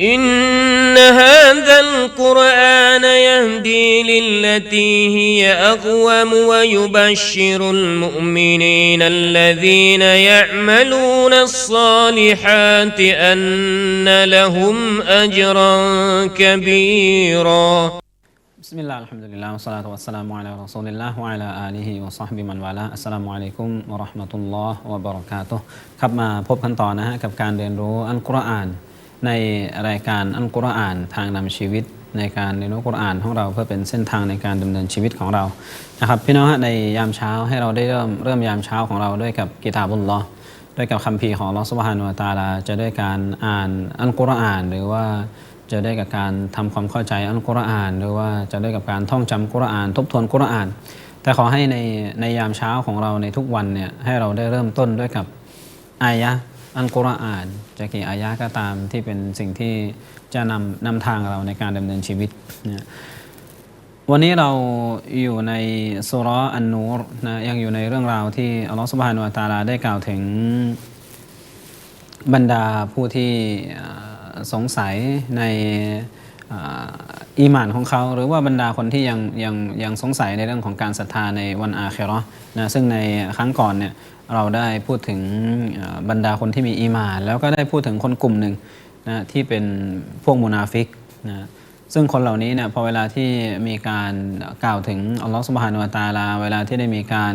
إن هذا القرآن يهدي للتي هي أقوم ويبشر المؤمنين الذين يعملون الصالحات أن لهم أجرا كبيرا بسم الله الحمد لله والصلاة والسلام على رسول الله وعلى آله وصحبه من والاهอัสสลามุอะลัยกุมวะเราะห์มะตุลลอฮ์วะบะเราะกาตุฮ์ครับมาพบกันต่อนะฮะกับการเรียนรู้อัลกุรอาน ในรายการอัลกุรอานทางนำชีวิต ในการเรียนรู้กุรอานของเราเพื่อเป็นเส้นทางในการดำเนินชีวิตของเรานะครับพี่น้องฮะในยามเช้าให้เราได้เริ่มเริ่มยามเช้าของเราด้วยกับกิตาบุลลอด้วยกับคัมภีร์ของอัลอฮ์ซุบฮานุตาลา จะด้วยการอ่านอัลกุรอาน หรือว่าจะได้กับการทำความเข้าใจอัลกุรอาน หรือว่าจะได้กับการท่องจำกุรอาน ทบทวนกุรอาน แต่ขอให้ในในยามเช้าของเราในทุกวันเนี่ยให้เราได้เริ่มต้นด้วยกับอายะ อัลกุรอานจะกี่อายะห์ก็ตามที่เป็นสิ่งที่จะนำนำทางเราในการดำเนินชีวิตนะวันนี้เราอยู่ในสุรอันนูรนะยังอยู่ในเรื่องราวที่อัลลอฮฺสุบฮานุอัตาลาได้กล่าวถึงบรรดาผู้ที่สงสัยใน อีหมานของเขา หรือว่าบรรดาคนที่ยังยังยังสงสัยในเรื่องของการศรัทธาในวันอาเคราะนะซึ่งในครั้งก่อนเนี่ยเราได้พูดถึงบรรดาคนที่มีอีหมาน แล้วก็ได้พูดถึงคนกลุ่มหนึ่งนะที่เป็นพวกมุนาฟิกนะซึ่งคนเหล่านี้เนี่ยพอเวลาที่มีการกล่าวถึงอัลลอฮฺสุบฮานุวะตาลา เวลาที่ได้มีการ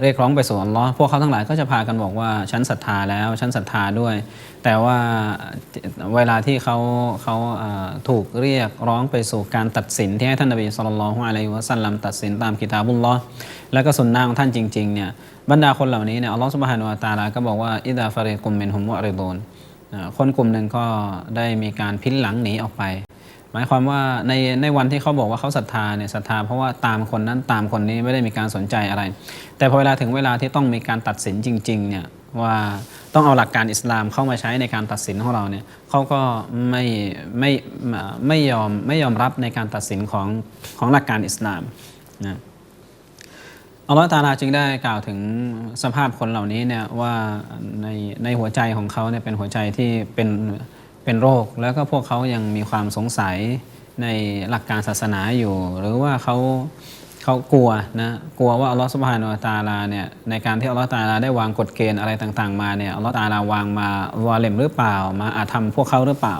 เรียกร้องไปสู่อัลลอฮ์พวกเขาทั้งหลายก็จะพากันบอกว่าฉันศรัทธาแล้วฉันศรัทธาด้วย แต่ว่าเวลาที่เขาเขาถูกเรียกร้องไปสู่การตัดสินที่ให้ท่านนบีสุลต่านละฮ์อะลัยฮิวะสัลลัมตัดสินตามกิตาบุลลอฮ์และก็สุนนะของท่านจริงๆเนี่ยบรรดาคนเหล่านี้เนี่ยอัลลอฮ์สุบฮานุวะตาลาก็บอกว่าอิดาฟาริกุมมินฮุมวะริโดนคนกลุ่มหนึ่งก็ได้มีการพิ้นหลังหนีออกไป หมายความว่าในในวันที่เขาบอกว่าเขาศรัทธาเนี่ยศรัทธาเพราะว่าตามคนนั้นตามคนนี้ไม่ได้มีการสนใจอะไร แต่พอเวลาถึงเวลาที่ต้องมีการตัดสินจริงๆเนี่ย ว่าต้องเอาหลักการอิสลามเข้ามาใช้ในการตัดสินของเราเนี่ยเขาก็ไม่ไม่ไม่ยอมไม่ยอมรับในการตัดสินของของหลักการอิสลามนะอัลลอฮฺตาลาจึงได้กล่าวถึงสภาพคนเหล่านี้เนี่ยว่าในในหัวใจของเขาเนี่ยเป็นหัวใจที่เป็นเป็นโรค แล้วก็พวกเขายังมีความสงสัยในหลักการศาสนาอยู่ หรือว่าเขา เขากลัวนะกลัวว่าอัลลอฮฺสุบฮานุวะตาลาเนี่ยในการที่อัลลอฮฺตาลาได้วางกฎเกณฑ์อะไรต่างๆมาเนี่ยอัลลอฮฺตาลาวางมาวาเลมหรือเปล่า มาอาธรรมพวกเขาหรือเปล่า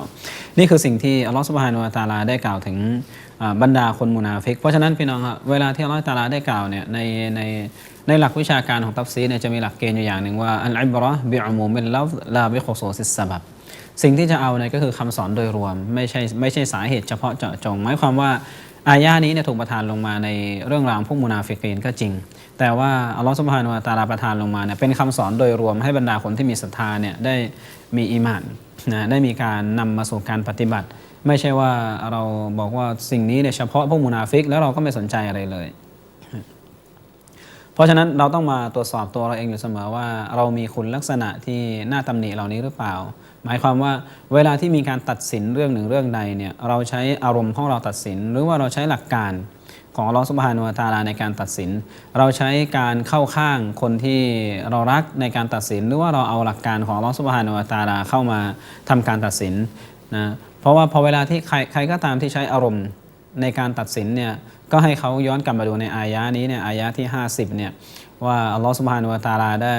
นี่คือสิ่งที่อัลลอฮฺสุบฮานุวะตาลาได้กล่าวถึงบรรดาคนมุนาฟิก เพราะฉะนั้นพี่น้องครับเวลาที่อัลลอฮฺตาลาได้กล่าวเนี่ยในในในหลักวิชาการของตัฟซีเนี่ยจะมีหลักเกณฑ์อยู่อย่างหนึ่งว่าอัลอิบราะห์บิอุมูมิลลาฟลาบิขุซูซิสซะบับสิ่งที่จะเอาเนี่ยก็คือคำสอนโดยรวม ไม่ใช่ไม่ใช่สาเหตุเฉพาะเจาะจงหมายความว่า อายะนี้เนี่ยถูกประทานลงมาในเรื่องราวพวกมุนาฟิกีนก็จริง แต่ว่าอัลลอฮฺสุบฮานุวะตาลาประทานลงมาเนี่ยเป็นคำสอนโดยรวมให้บรรดาคนที่มีศรัทธาเนี่ยได้มีอีมานนะได้มีการนำมาสู่การปฏิบัติ ไม่ใช่ว่าเราบอกว่าสิ่งนี้เนี่ยเฉพาะพวกมุนาฟิกแล้วเราก็ไม่สนใจอะไรเลย เพราะฉะนั้นเราต้องมาตรวจสอบตัวเราเองอยู่เสมอว่า เรามีคุณลักษณะที่น่าตำหนิเหล่านี้หรือเปล่า หมายความว่าเวลาที่มีการตัดสินเรื่องหนึ่งเรื่องใดเนี่ยเราใช้อารมณ์ของเราตัดสิน หรือว่าเราใช้หลักการของอัลอสุบฮานุวตาลาในการตัดสิน เราใช้การเข้าข้างคนที่เรารักในการตัดสิน หรือว่าเราเอาหลักการของอัลอสุบฮานุวตาลาเข้ามาทำการตัดสินนะเพราะว่าพอเวลาที่ใครใครก็ตามที่ใช้อารมณ์ ในการตัดสินเนี่ยก็ให้เขาย้อนกลับมาดูในอายะนี้เนี่ยอายะที่ 50เนี่ยว่าอัลลอฮฺสุบฮานุวะตาลาได้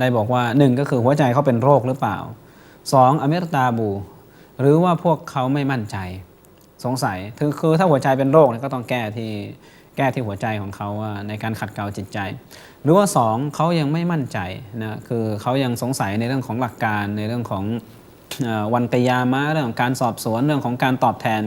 ได้บอกว่าหนึ่งก็คือหัวใจเขาเป็นโรคหรือเปล่าสองอเมรตาบู หรือว่าพวกเขาไม่มั่นใจสงสัยคือคือถ้าหัวใจเป็นโรคเนี่ยก็ต้องแก้ที่แก้ที่หัวใจของเขาว่าในการขัดเกลาจิตใจ หรือว่าสองเขายังไม่มั่นใจนะคือเขายังสงสัยในเรื่องของหลักการในเรื่องของวันกยามะเรื่องของการสอบสวนเรื่องของการตอบแทน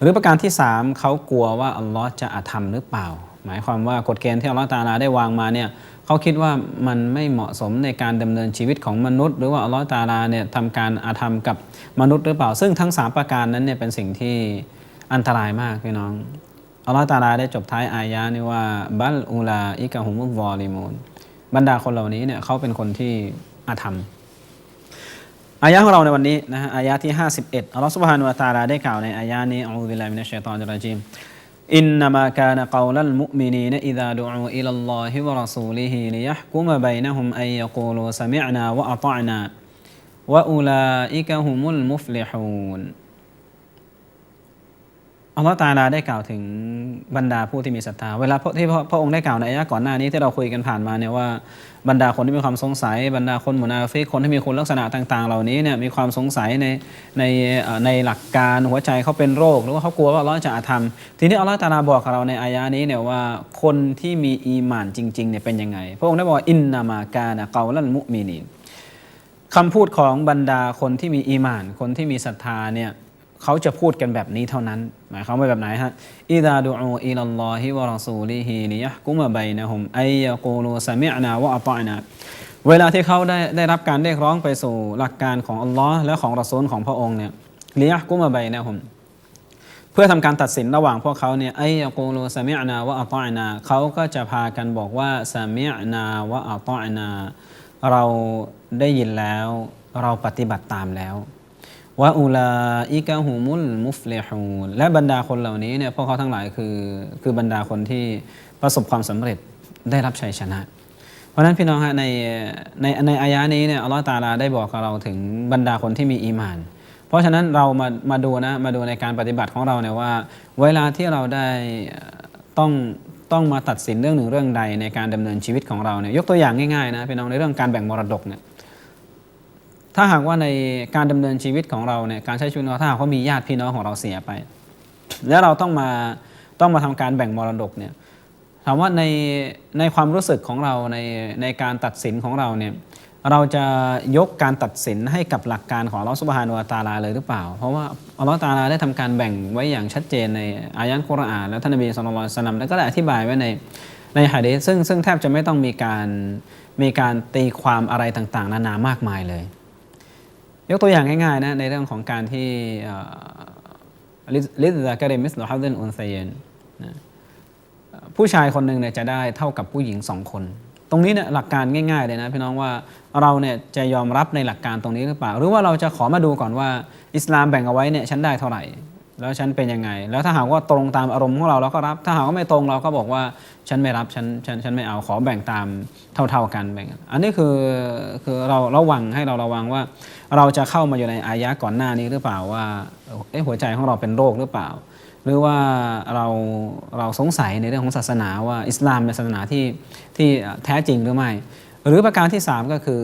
หรือประการที่สามเขากลัวว่าอัลลอฮ์จะอาธรรมหรือเปล่า หมายความว่ากฎเกณฑ์ที่อัลลอฮ์ตาลาได้วางมาเนี่ยเขาคิดว่ามันไม่เหมาะสมในการดำเนินชีวิตของมนุษย์ หรือว่าอัลลอฮ์ตาลาเนี่ยทำการอาธรรมกับมนุษย์หรือเปล่า ซึ่งทั้งสามประการนั้นเนี่ยเป็นสิ่งที่อันตรายมากพี่น้องอัลลอฮ์ตาลาได้จบท้ายอายะนี้ว่าบัลอูลาอิกะฮุมุวอลิมูนบรรดาคนเหล่านี้เนี่ยเขาเป็นคนที่อาธรรม อายะของเราในวันนี้นะฮะอายะที่ 51อัลลอฮฺ سبحانه และ تعالى ได้กล่าวในอายะนี้อูบิลลาฮิมินัชชัยฏอนิรเราะญีมอินนามากานกอลัลมุมินีนอิซาดุ อัลลอฮิวะรอซูลิฮิลิยะห์กุมบัยนะฮุมอัยยะกูลูซะมิอ์นาวะอะฏอนาวะอูลาอิกะฮุมุลมุฟลิฮูนอัลลอฮฺตาลาได้กล่าวถึงบรรดาผู้ที่มีศรัทธา เวลาที่พระองค์ได้กล่าวในอายะก่อนหน้านี้ที่เราคุยกันผ่านมาเนี่ยว่าบรรดาคนที่มีความสงสัย บรรดาคนมุนาฟิกคนที่มีคุณลักษณะต่าง ๆ เหล่านี้เนี่ยมีความสงสัยในในในหลักการหัวใจเขาเป็นโรค หรือว่าเขากลัวว่าอัลลอฮฺจะอาธรรม ทีนี้อัลลอฮฺตาลาบอกกับเราในอายะนี้เนี่ยว่าคนที่มีอีหมานจริงๆเนี่ยเป็นยังไง พระองค์ได้บอกว่าอินนามากานะเกาลันมุมินีนคำพูดของบรรดาคนที่มีอีหมาน คนที่มีศรัทธาเนี่ย เขาจะพูดกันแบบนี้เท่านั้น หมายความว่าแบบไหนฮะอิดาดูอูอิลลอฮิวะรอซูลิฮิลิยะกุมะบัยนะฮุมไอยะกูลูซะมิอนาวะอัตอนาเวลาที่เขาได้ได้รับการเรียกร้องไปสู่หลักการของอัลลอฮ์และของรอซูลของพระองค์เนี่ยลิยะกุมะบัยนะฮุมเพื่อทำการตัดสินระหว่างพวกเขาเนี่ยไอยะกูลูซามิอนาวะอัตอนาเขาก็จะพากันบอกว่าซามิอนาวะอัตอนาเราได้ยินแล้วเราปฏิบัติตามแล้ว วะอูลาอิกะฮูมุลมุฟเลฮูและบรรดาคนเหล่านี้เนี่ยพวกเขาทั้งหลายคือคือบรรดาคนที่ประสบความสำเร็จได้รับชัยชนะ เพราะนั้นพี่น้องฮะในในในอายะนี้เนี่ยอัลลอฮฺตาลาได้บอกกับเราถึงบรรดาคนที่มีอีมาน เพราะฉะนั้นเรามามาดูนะมาดูในการปฏิบัติของเราเนี่ยว่า เวลาที่เราได้ต้องต้องมาตัดสินเรื่องหนึ่งเรื่องใดในการดำเนินชีวิตของเราเนี่ยยกตัวอย่างง่ายๆนะพี่น้องในเรื่องการแบ่งมรดกเนี่ย ถ้าหากว่าในการดำเนินชีวิตของเราเนี่ยการใช้ชีวิตเราถ้าหากว่ามีญาติพี่น้องของเราเสียไป แล้วเราต้องมาต้องมาทำการแบ่งมรดกเนี่ยถามว่าในในความรู้สึกของเราในในการตัดสินของเราเนี่ยเราจะยกการตัดสินให้กับหลักการของอัลลอฮฺสุบฮานุวะตาลาเลยหรือเปล่า เพราะว่าอัลลอฮฺตาลาได้ทำการแบ่งไว้อย่างชัดเจนในอายะห์กุรอานแล้วท่านนบีสุลต่านสลัมแล้วก็ได้อธิบายไว้ในในฮะดีษซึ่งซึ่งแทบจะไม่ต้องมีการมีการตีความอะไรต่างๆ นานามากมายเลย ยกตัวอย่างง่ายๆนะในเรื่องของการที่ลิซซากเรมิสลฮัดเดนอุนไซเยนนผู้ชายคนหนึ่งเนี่ยจะได้เท่ากับผู้หญิงสองคน ตรงนี้เนี่ยหลักการง่ายๆเลยนะพี่น้องว่าเราเนี่ยจะยอมรับในหลักการตรงนี้หรือเปล่า หรือว่าเราจะขอมาดูก่อนว่าอิสลามแบ่งเอาไว้เนี่ยฉันได้เท่าไหร่ แล้วฉันเป็นยังไง แล้วถ้าหากว่าตรงตามอารมณ์ของเราเราก็รับ ถ้าหากว่าไม่ตรงเราก็บอกว่าฉันไม่รับฉันฉันฉันไม่เอาขอแบ่งตามเท่า ๆกันแบ่งอันนี้คือคือเราระวังให้เราระวังว่า เราจะเข้ามาอยู่ในอายะก่อนหน้านี้หรือเปล่าว่าเอ๊ะหัวใจของเราเป็นโรคหรือเปล่า หรือว่าเราเราสงสัยในเรื่องของศาสนาว่าอิสลามเป็นศาสนาที่ที่แท้จริงหรือไม่ หรือประการที่ 3 ก็คือ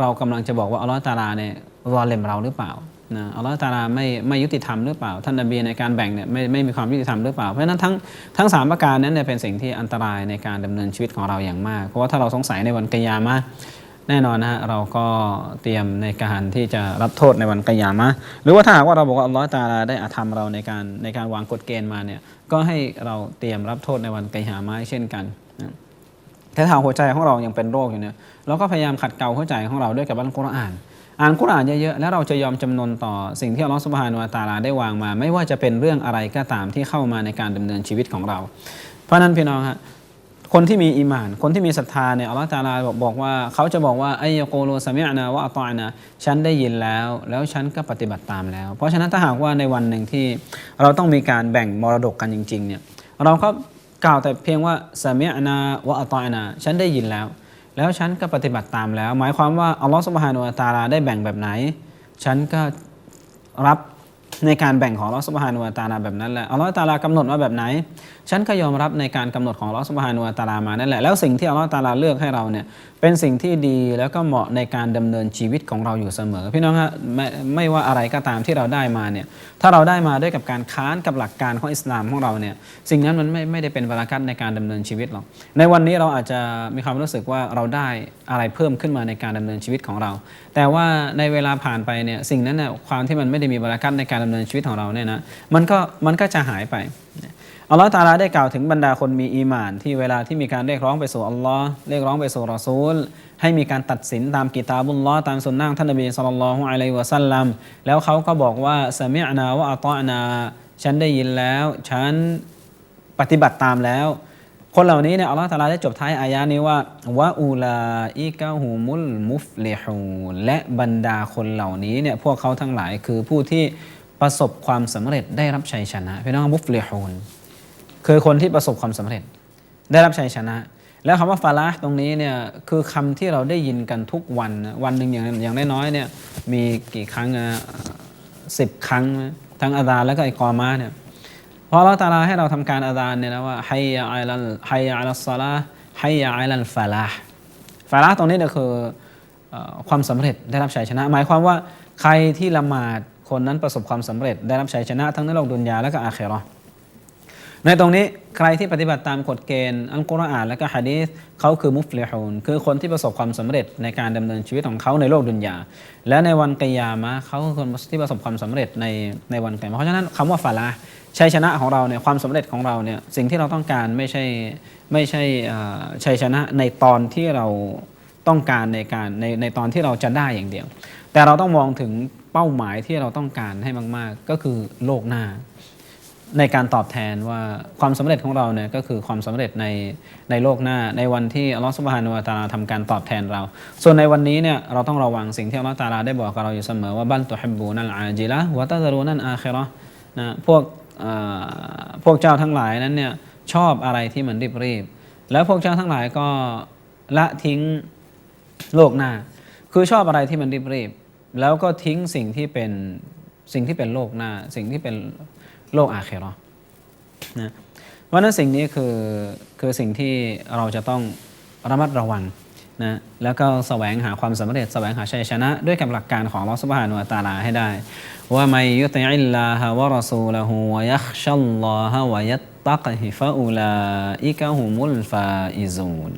เรากำลังจะบอกว่าอัลลอฮฺตาลาเนี่ยรอเลมเราหรือเปล่า นะอัลลอฮฺตาลาไม่ไม่ยุติธรรมหรือเปล่า ท่านนบีในการแบ่งเนี่ยไม่ไม่มีความยุติธรรมหรือเปล่า เพราะฉะนั้นทั้งทั้งสามประการนั้นเนี่ยเป็นสิ่งที่อันตรายในการดำเนินชีวิตของเราอย่างมาก เพราะว่าถ้าเราสงสัยในวันกิยามะแน่นอนนะฮะเราก็เตรียมในการที่จะรับโทษในวันกิยามะหรือว่าถ้าหากว่าเราบอกว่าอัลลอฮฺตาลาได้อาธรรมเราในการในการวางกฎเกณฑ์มาเนี่ยก็ให้เราเตรียมรับโทษในวันกิยามะเช่นกันนะถ้าทางหัวใจของเรายังเป็นโรคอยู่เนี่ยเราก็พยายามขัดเกลาหัวใจของเราด้วยกับอัลกุรอาน อ่านกุรอานเยอะๆแล้วเราจะยอมจำนนต่อสิ่งที่อัลลอฮฺสุบฮานุวะตาลาได้วางมา ไม่ว่าจะเป็นเรื่องอะไรก็ตามที่เข้ามาในการดำเนินชีวิตของเรา เพราะนั้นพี่น้องฮะคนที่มีอีมาน คนที่มีศรัทธาเนี่ยอัลลอฮฺตาลาบอกบอกว่า เขาจะบอกว่าไอยะกูลูสมิอ์นาวะอัตอ์นาฉันได้ยินแล้ว แล้วฉันก็ปฏิบัติตามแล้ว เพราะฉะนั้นถ้าหากว่าในวันหนึ่งที่เราต้องมีการแบ่งมรดกกันจริงๆเนี่ยเราก็กล่าวแต่เพียงว่าสมิอ์นาวะอัตอ์นาฉันได้ยินแล้ว แล้วฉันก็ปฏิบัติตามแล้ว หมายความว่าอัลลอฮฺสุบฮานุอัตาลาได้แบ่งแบบไหน ฉันก็รับ ในการแบ่งของลอสุบฮานุวะตาลาแบบนั้นแหละอัลลอฮฺตาลากำหนดมาแบบไหน ฉันก็ยอมรับในการกำหนดของลอสุบฮานุวะตาลามานั่นแหละแล้วสิ่งที่อัลลอฮฺตาลาเลือกให้เราเนี่ยเป็นสิ่งที่ดีแล้วก็เหมาะในการดำเนินชีวิตของเราอยู่เสมอ พี่น้องฮะไม่ไม่ว่าอะไรก็ตามที่เราได้มาเนี่ยถ้าเราได้มาด้วยกับการค้านกับหลักการของอิสลามของเราเนี่ยสิ่งนั้นมันไม่ไม่ได้เป็นบารักัตในการดำเนินชีวิตหรอกในวันนี้เราอาจจะมีความรู้สึกว่าเราได้อะไรเพิ่มขึ้นมาในการดำเนินชีวิตของเรา แต่ว่าในเวลาผ่านไปเนี่ยสิ่งนั้นเนี่ยความที่มันไม่ได้มีบารักัตในการดำเนินชีวิตของเราเนี่ยนะมันก็มันก็จะหายไปอัลลอฮฺตาลาได้กล่าวถึงบรรดาคนมีอีมาน ที่เวลาที่มีการเรียกร้องไปสู่อัลลอฮ์เรียกร้องไปสู่รอซูล ให้มีการตัดสินตามกิตาบุลลอฮ์ตามสุนนะของท่านนบีสุลต่านละฮ์อะลัยฮิวะสัลลัมแล้วเขาก็บอกว่าสมิอนาวะอัตอนา ฉันได้ยินแล้ว ฉันปฏิบัติตามแล้ว คนเหล่านี้เนี่ยอัลลอฮฺตาลาได้จบท้ายอายะนี้ว่าวะอูลาอิกะฮูมุลมุฟเลฮูและบรรดาคนเหล่านี้เนี่ยพวกเขาทั้งหลายคือผู้ที่ ประสบความสำเร็จได้รับชัยชนะพี่น้องมุฟเลฮูนคือคนที่ประสบความสำเร็จ ได้รับชัยชนะ แล้วคำว่าฟาลาห์ตรงนี้เนี่ยคือคำที่เราได้ยินกันทุกวันวันหนึ่งอย่างอย่างน้อยๆเนี่ยมีกี่ครั้งนะสิบครั้งทั้งอาดานแล้วก็ไอกอมาเนี่ยพราะเราตาลาให้เราทำการอาดานเนี่ยนะว่าให้ยาอัลให้ยาอัลสลาให้ยาอัลฟาลาห์ฟาลาห์ตรงนี้เนี่ยคือเอ่อความสำเร็จได้รับชัยชนะ หมายความว่าใครที่ละหมาด คนนั้นประสบความสำเร็จได้รับชัยชนะทั้งในโลกดุนยาและก็อาเคราะห์ในตรงนี้ใครที่ปฏิบัติตามกฎเกณฑ์อัลกุรอานและก็ฮะดีษเขาคือมุฟลิฮูนคือคนที่ประสบความสำเร็จในการดำเนินชีวิตของเขาในโลกดุนยา และในวันกิยามะเขาคือคนที่ประสบความสำเร็จในในวันกิยามะเพราะฉะนั้นคำว่าฟาลาชัยชนะของเราเนี่ยความสำเร็จของเราเนี่ยสิ่งที่เราต้องการไม่ใช่ไม่ใช่ชัยชนะในตอนที่เราต้องการในการในในตอนที่เราจะได้อย่างเดียว แต่เราต้องมองถึง เป้าหมายที่เราต้องการให้มาก ๆ ก็คือโลกหน้า ในการตอบแทนว่าความสำเร็จของเราเนี่ยก็คือความสำเร็จในในโลกหน้า ในวันที่อัลลอฮฺสุบฮานุวะตาลาทำการตอบแทนเรา ส่วนในวันนี้เนี่ยเราต้องระวังสิ่งที่อัลลอฮฺตาลาได้บอกกับเราอยู่เสมอว่าบัลตุฮิบูนัลอาจิละวะตะรูนันอาคิราะห์นะพวกพวกเจ้าทั้งหลายนั้นเนี่ยชอบอะไรที่มันรีบรีบแล้วพวกเจ้าทั้งหลายก็ละทิ้งโลกหน้า คือชอบอะไรที่มันรีบรีบ แล้วก็ทิ้งสิ่งที่เป็นสิ่งที่เป็นโลกหน้า สิ่งที่เป็นโลกอาเคเราะห์นะเพราะนั้นสิ่งนี้คือคือสิ่งที่เราจะต้องระมัดระวังนะแล้วก็แสวงหาความสำเร็จแสวงหาชัยชนะ ด้วยกับหลักการของลอสุบฮานุวะตาลาให้ได้ว่าไม่ยุติอิลลาฮะวะรอซูละฮูวะยัคชัลลอฮะวะยัตตักฮิฟะอูลาอิกะฮุมุลฟาอิซูน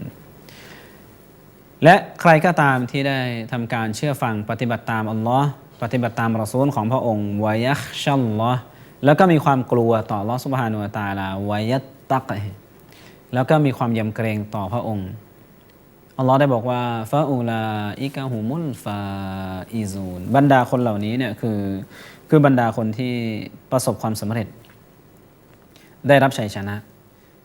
และใครก็ตามที่ได้ทำการเชื่อฟังปฏิบัติตามอัลลอฮ์ปฏิบัติตามรอซูลของพระองค์วายัคชัลลอฮ์แล้วก็มีความกลัวต่อลอสุบฮานุตาลาวายัตตักแล้วก็มีความยำเกรงต่อพระองค์อัลลอฮ์ได้บอกว่าฟาอูลาอิกะฮุมุลฟาอิซูนบรรดาคนเหล่านี้เนี่ยคือคือบรรดาคนที่ประสบความสำเร็จ ได้รับชัยชนะ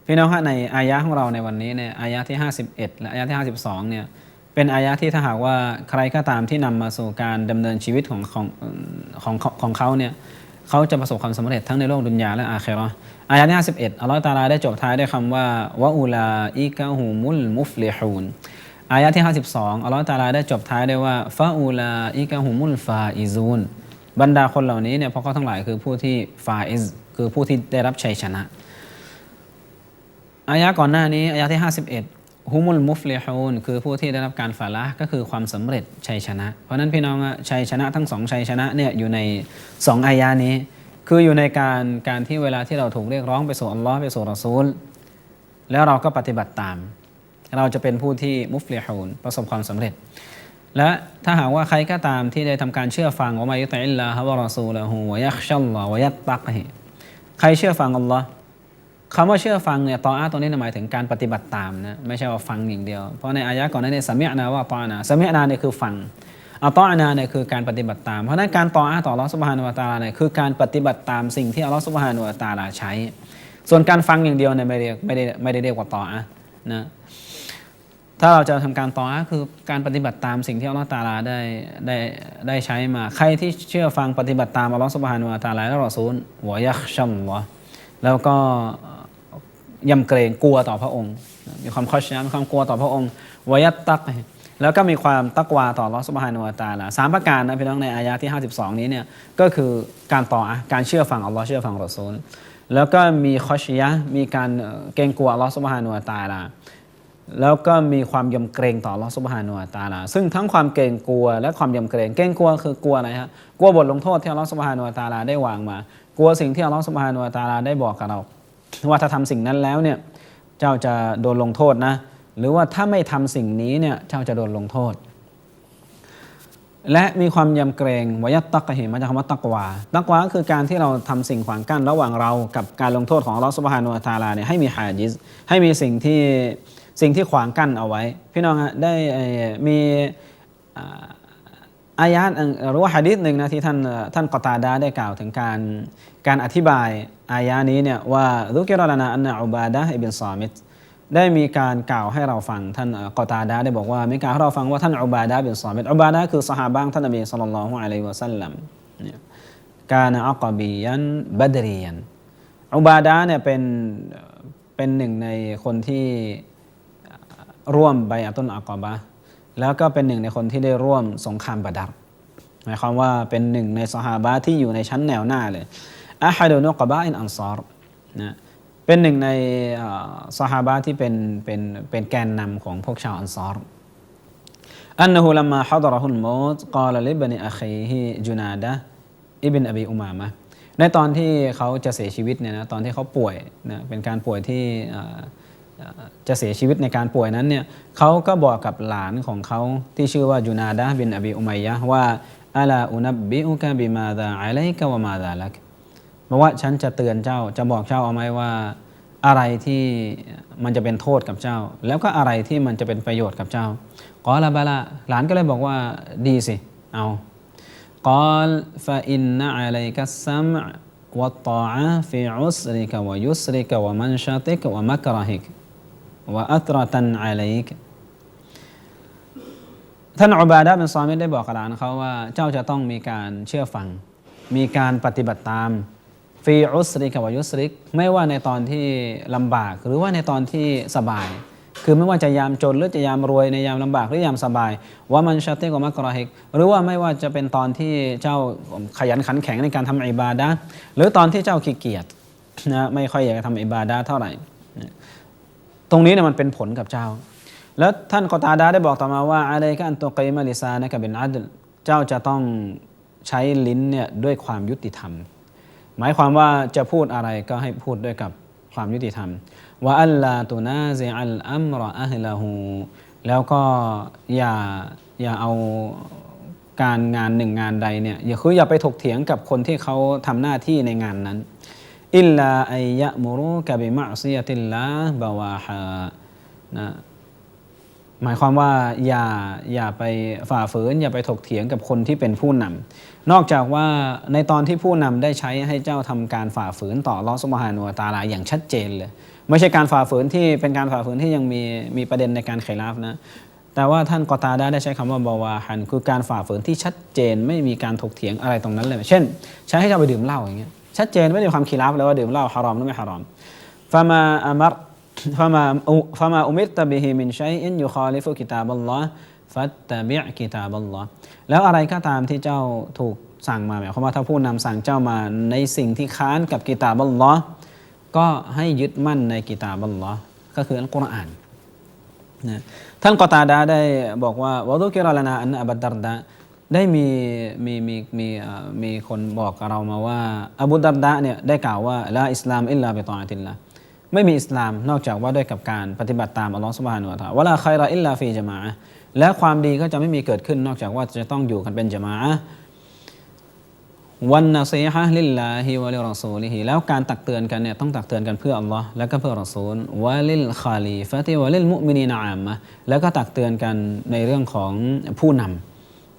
พี่น้องฮะในอายะของเราในวันนี้เนี่ยอายะที่ 51 และอายะที่ 52เนี่ยเป็นอายะที่ถ้าหากว่าใครก็ตามที่นำมาสู่การดำเนินชีวิตของของของของของเขาเนี่ยเขาจะประสบความสำเร็จทั้งในโลกดุนยาและอาเคราะห์อายะที่51อัลลอฮฺตาลาได้จบท้ายด้วยคำว่าวะอูลาอิกะฮูมุลมุฟลิฮูนอายะที่ 52อัลลอฮฺตาลาได้จบท้ายด้วยว่าฟาอูลาอิกะฮูมุลฟาอิซูนบรรดาคนเหล่านี้เนี่ยพราะเขาทั้งหลายคือผู้ที่ฟาอิซคือผู้ที่ได้รับชัยชนะ อายะก่อนหน้านี้อายะที่ 51ฮุมุลมุฟลิฮูนคือผู้ที่ได้รับการฟาละก็คือความสำเร็จชัยชนะ เพราะนั้นพี่น้องชัยชนะทั้งสองชัยชนะเนี่ยอยู่ในสองอายะนี้ คืออยู่ในการการที่เวลาที่เราถูกเรียกร้องไปสู่อัลลอฮ์ไปสู่รอซูล แล้วเราก็ปฏิบัติตาม เราจะเป็นผู้ที่มุฟลิฮูนประสบความสำเร็จ และถ้าหากว่าใครก็ตามที่ได้ทำการเชื่อฟังว่ามายุติอิลลาฮะวะรอซูละฮูวะยัคชัลลอฮ์วะยัตตักฮิใครเชื่อฟังอัลลอฮ์ คำว่าเชื่อฟังเนี่ยตออาตรงนี้หมายถึงการปฏิบัติตามนะไม่ใช่ว่าฟังอย่างเดียว เพราะในอายะก่อนหนั้านเนี่ยสมิอานาว่าตออานาสมิอานาเนี่ยคือฟังอัตออานาเนี่ยคือการปฏิบัติตาม เพราะนั้นการตออาต่ออัลลอฮฺสุบฮานุวะตาลาเนี่ยคือการปฏิบัติตามสิ่งที่อัลลอฮฺสุบฮานุวะตาลาใช้ ส่วนการฟังอย่างเดียวเนี่ยไม่ได้ไม่ได้ไม่ได้เรียกว่าตออานะถ้าเราจะทำการตออาคือการปฏิบัติตามสิ่งที่อัลลอฮฺตาลาได้ได้ได้ใช้มา ใครที่เชื่อฟังปฏิบัติตามอัลลอฮฺสุบฮานุวะตาลาและรอซูลวยัคชัลลอฮ์แล้วก็ ยำเกรงกลัวต่อพระองค์ มีความคอชนะมีความกลัวต่อพระองค์วายัตตักแล้วก็มีความตักวาต่อลอสุบฮานุวาตาลาสามประการนะพี่น้องในอายะที่ 52 นี้เนี่ยก็คือการต่อการเชื่อฟังอัลลอฮ์เชื่อฟังรอซูลแล้วก็มีคอชยะมีการเกรงกลัวอัลอสบฮานุวาตาลาแล้วก็มีความยำเกรงต่ออัลอสุบฮานุวาตาลา ซึ่งทั้งความเกรงกลัวและความยำเกรง เกรงกลัวคือกลัวอะไรฮะ กลัวบทลงโทษที่อัลอสุบฮานุวาตาลาได้วางมา กลัวสิ่งที่อัลอสุบฮานุวาตาลาได้บอกกับเรา ว่าถ้าทำสิ่งนั้นแล้วเนี่ยเจ้าจะโดนลงโทษนะหรือว่าถ้าไม่ทำสิ่งนี้เนี่ยเจ้าจะโดนลงโทษ และมีความยำเกรงวยัตตักเหมาจากคำว่าตักวาตักวาคือการที่เราทำสิ่งขวางกั้นระหว่างเรากับการลงโทษของอัลอสุบฮานุวะตาลาเนี่ยให้มีฮาจิสให้มีสิ่งที่สิ่งที่ขวางกั้นเอาไว้ พี่น้องฮะได้เอ่อมี อายะห์หรือว่าฮะดีษหนึ่งนะที่ท่านท่านกอตาดาได้กล่าวถึงการการอธิบายอายะนี้เนี่ยว่ารุกิรลานาอันนะอุบาดะอิบินซามิตได้มีการกล่าวให้เราฟังท่านกอตาดาได้บอกว่ามีการให้เราฟังว่าท่านอุบาดะบินซามิตอุบาดะคือสหาบะของท่านนบีศ็อลลัลลอฮุอะลัยวะซัลลัมเนี่ยกานะอักบียันบัดรียันอุบาดะเนี่ยเป็นเป็นหนึ่งในคนที่ร่วมใบอัตุนอักบะ แล้วก็เป็นหนึ่งในคนที่ได้ร่วมสงครามบาดัรหมายความว่าเป็นหนึ่งในสหาบะที่อยู่ในชั้นแนวหน้าเลยอะฮัดุนุกบะอินอันซอรนะเป็นหนึ่งในสหาบะที่เป็นเป็นเป็นแกนนำของพวกชาวอันซอร أنه لما حضره الموت قال لابن أخيه جنادة ابن أبي أمامة ในตอนที่เขาจะเสียชีวิตเนี่ยนะตอนที่เขาป่วยนะเป็นการป่วยที่ จะเสียชีวิตในการป่วยนั้นเนี่ยเขาก็บอกกับหลานของเขาที่ชื่อว่ายูนาดะบินอบีอุมัยยะว่าอัลาอุนับบิอุกะบิมาดาอะลัยกะวะมาดาลักบอกว่าฉันจะเตือนเจ้าจะบอกเจ้าเอาไหมว่าอะไรที่มันจะเป็นโทษกับเจ้า แล้วก็อะไรที่มันจะเป็นประโยชน์กับเจ้ากอลาบาละหลานก็เลยบอกว่าดีสิ เอากอลฟาอินนะอะลัยกัสซัมวัตตาอะฟิอุสริกะวะยุสริกะวะมันชาติกวะมักรหิก วะอัตรตันอะลัยกท่านอุบาดะเป็นซอมิดได้บอกกับหลานเขาว่าเจ้าจะต้องมีการเชื่อฟัง มีการปฏิบัติตามฟีอุสริกวายุสริก ไม่ว่าในตอนที่ลำบาก หรือว่าในตอนที่สบาย คือไม่ว่าจะยามจนหรือจะยามรวยในยามลำบากหรือยามสบาย ว่ามันชัตเตกมักรอฮิก หรือว่าไม่ว่าจะเป็นตอนที่เจ้าขยันขันแข็งในการทำอิบาดะหรือตอนที่เจ้าขี้เกียจนะไม่ค่อยอยากจะทำอิบาดะเท่าไหร่ ตรงนี้เนี่ยมันเป็นผลกับเจ้า แล้วท่านกตาดาได้บอกต่อมาว่าอะไรกันตัวไกมาลิซานะกับเป็นอัดเจ้าจะต้องใช้ลิ้นเนี่ยด้วยความยุติธรรม หมายความว่าจะพูดอะไรก็ให้พูดด้วยกับความยุติธรรมว่าอัลลาตุนาซิอัลอัมรออัลลาหูแล้วก็อย่าอย่าเอาการงานหนึ่งงานใดเนี่ยอย่าคืออย่าไปถกเถียงกับคนที่เขาทำหน้าที่ในงานนั้น อิลลาอัยยะมุรุกะบิมะซียติลลาบาวาฮานะหมายความว่าอย่าอย่าไปฝ่าฝืน อย่าไปถกเถียงกับคนที่เป็นผู้นำนอกจากว่าในตอนที่ผู้นำได้ใช้ให้เจ้าทำการฝ่าฝืนต่อลอสมหานุตาลาอย่างชัดเจนเลย ไม่ใช่การฝ่าฝืนที่เป็นการฝ่าฝืนที่ยังมีมีประเด็นในการไขลาฟนะแต่ว่าท่านกอตาได้ได้ใช้คำว่าบาวาฮันคือการฝ่าฝืนที่ชัดเจนไม่มีการถกเถียงอะไรตรงนั้นเลย เช่น ใช้ให้เจ้าไปดื่มเหล้าอย่างเงี้ย ชัดเจนไม่มีความขีราฟแล้วว่าดื่มเหล้าฮารอมหรือไม่ฮารอมฟามาอามัรฟามาฟามาอุมิตตะบิฮิมินชัยอินยูคอลิฟุกิตาบัลลอฮ์ฟัตตะบิกิตาบัลลอฮ์แล้วอะไรก็ตามที่เจ้าถูกสั่งมาหมายความว่าถ้าผู้นำสั่งเจ้ามาในสิ่งที่ค้านกับกิตาบัลลอฮ์ก็ให้ยึดมั่นในกิตาบัลลอฮ์ก็คืออัลกุรอานนะท่านกอตาดาได้บอกว่าวะดุกิรลานาอันอับดัรดา ได้มีมีมีมีมีคนบอกกับเรามาว่าอบูดารดาเนี่ยได้กล่าวว่าละอิสลามอิลลาบิตออาติลละไม่มีอิสลามนอกจากว่าด้วยกับการปฏิบัติตามอัลลอฮฺสุบฮานุวะตาวะลาใครรอิลลาฟีจมาและความดีก็จะไม่มีเกิดขึ้นนอกจากว่าจะต้องอยู่กันเป็นจมาวันนาซีฮะลิลลาฮิวะลิรอซูลิฮิแล้วการตักเตือนกันเนี่ยต้องตักเตือนกันเพื่ออัลลอฮ์และก็เพื่อรอซูลวะลิลคาลีฟะติวะลิลมุมินีนอามะแล้วก็ตักเตือนกันในเรื่องของผู้นำ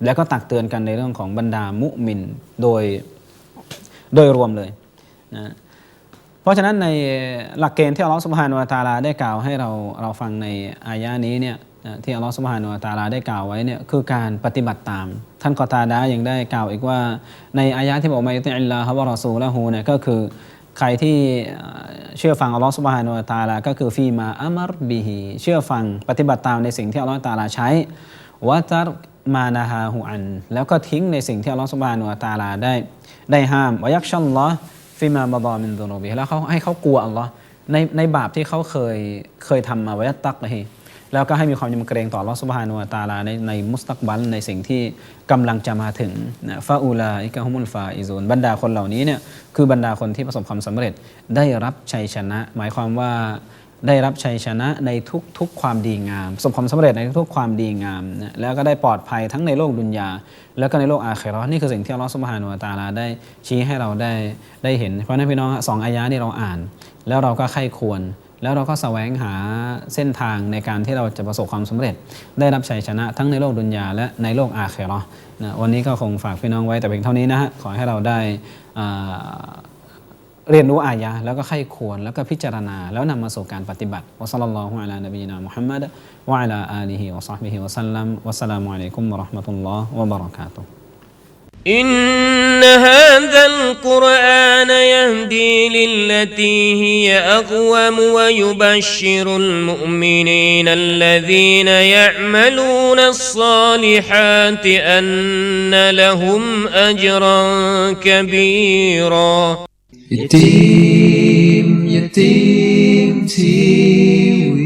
แล้วก็ตักเตือนกันในเรื่องของบรรดามุมินโดยโดยรวมเลยนะเพราะฉะนั้นในหลักเกณฑ์ที่อัลลอฮฺสุบฮานุวาตาลาได้กล่าวให้เราเราฟังในอายะนี้เนี่ยที่อัลลอฮฺสุบฮานุวาตาลาได้กล่าวไว้เนี่ยคือการปฏิบัติตาม ท่านกอตาดายังได้กล่าวอีกว่าในอายะที่บอกมาอิติลลาฮะวะรอซูละฮูเนี่ยก็คือใครที่เชื่อฟังอัลลอฮฺสุบฮานุวาตาลาก็คือฟีมาอัมรบิฮีเชื่อฟังปฏิบัติตามในสิ่งที่อัลลอฮฺตาลาใช้วะตัร มานาฮาฮูอัน แล้วก็ทิ้งในสิ่งที่อัลลอฮฺสุบานุวาตาลาได้ได้ห้ามวะยักชัลลอฟิมาบาบอมินโดโนบีแล้วเขาให้เขากลัวอัลลอฮ์ในในบาปที่เขาเคยเคยทำมาไว้ตักเลยแล้วก็ให้มีความยำเกรงต่อลอสุบานุตาลาในในมุสตักบัลในสิ่งที่กำลังจะมาถึงนะฟาอูลาอิกะฮุมุลฟาอิซูนบรรดาคนเหล่านี้เนี่ยคือบรรดาคนที่ประสบความสำเร็จได้รับชัยชนะ หมายความว่า ได้รับชัยชนะในทุกๆความดีงามประสบความสำเร็จในทุกความดีงามนะแล้วก็ได้ปลอดภัยทั้งในโลกดุนยา แล้วก็ในโลกอาเครานี่คือสิ่งที่อัลลอฮฺสุบฮานุวะตาลาได้ชี้ให้เราได้ได้เห็น เพราะนั้นพี่น้องสองอายะนี่เราอ่าน แล้วเราก็ไข้ควร แล้วเราก็แสวงหาเส้นทางในการที่เราจะประสบความสำเร็จ ได้รับชัยชนะทั้งในโลกดุนยา และในโลกอาเครานะวันนี้ก็คงฝากพี่น้องไว้แต่เพียงเท่านี้นะฮะขอให้เราได้ เรียนรู้อายะแล้วก็ไข้ควรแล้วก็พิจารณา แล้วนำมาสู่การปฏิบัติวะซัลลัลลอฮุอะลานบีนามุฮัมมัดวะอะลาอาลีฮิวะซอฮบิฮิวะซัลลัมวะสลามุอะลัยกุมวะเราะห์มะตุลลอฮ์วะบะเราะกาตุฮ์ إن هذا القرآن يهدي يهدي للتي هي أقوم ويبشر المؤمنين الذين يعملون الصالحات أن لهم أجرا كبيرا يتيم يتيم تيوي